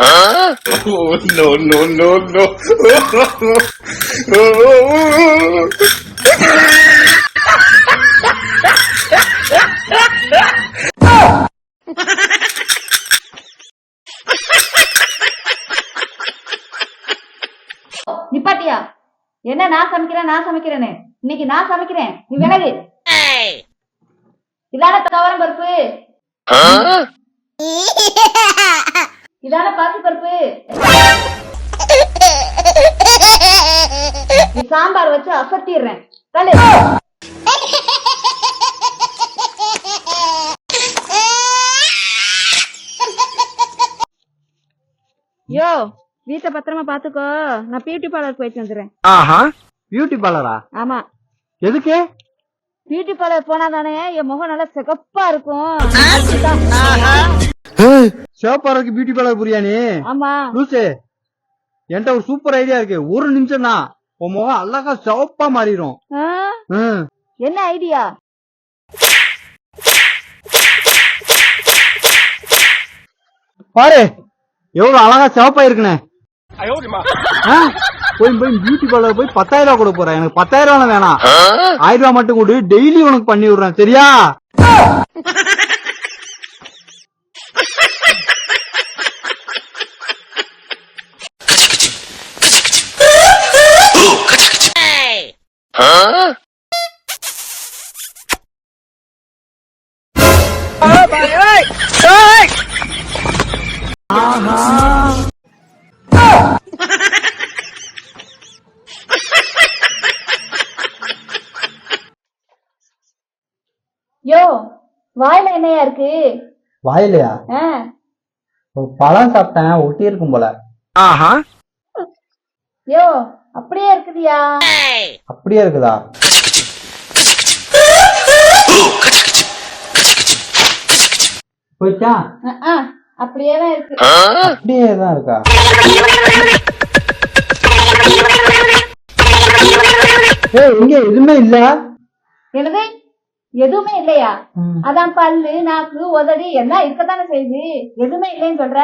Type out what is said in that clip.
Oh, no, no, no, no. நிப்பாட்டியா? என்ன நான் சமைக்கிறேன் நான் சமைக்கிறேன்னு இன்னைக்கு நான் சமைக்கிறேன். நீ விலகு. இதான துவரம் பருப்பு? இதான பாசி பருப்பு. நீ சாம்பார் வச்சு அசத்திடுறேன். தள்ளு. யோ வீட்டை பத்திரமா பாத்துக்கோ. நான் பியூட்டி பார்லர் போயிட்டு வந்துடுறேன். ஆஹா பியூட்டி பார்லரா ஆமா. எதுக்கு? பியூட்டி பார்லர் போனா தானே என் முகம் நல்லா சிகப்பா இருக்கும். சிவப்பாருக்கு பியூட்டி பார்லர் புரியாணி ஆமா. லூசு என்கிட்ட ஒரு சூப்பர் ஐடியா இருக்கு. ஒரு நிமிஷம் தான். உன் முகம் அழகா சிவப்பா மாறிடும். என்ன ஐடியா பாரு எவ்வளவு அழகா சிவப்பா இருக்குனே ஆ? போய் போய் பியூட்டி பார்லர் போய் பத்தாயிரம் ரூபாய் கொடுக்க போறேன். எனக்கு பத்தாயிரம் ரூபாய் வேணாம். ஆயிரம் ரூபாய் மட்டும் கொடு. டெய்லி உனக்கு பண்ணி விடுறேன். சரியா? யோ வாயில என்னையா இருக்கு? வாயிலையா? பழம் சாப்பிட்டேன் ஒட்டி இருக்கும் போல. யோ அப்படியே இருக்குதியா? அப்படியே இருக்குதா? போயிச்சா? ஆ, ஆ, அப்படியே தான் இருக்கு. அப்படியே தான் இருக்கா? ஏய் இங்க எதுவுமே இல்ல? என்னது? எதுவுமே இல்லையா. அதான் பல்லு நாக்கு உதடி எல்லாம் இருக்கத்தானே செய்யுது. எதுவுமே இல்லைன்னு சொல்ற.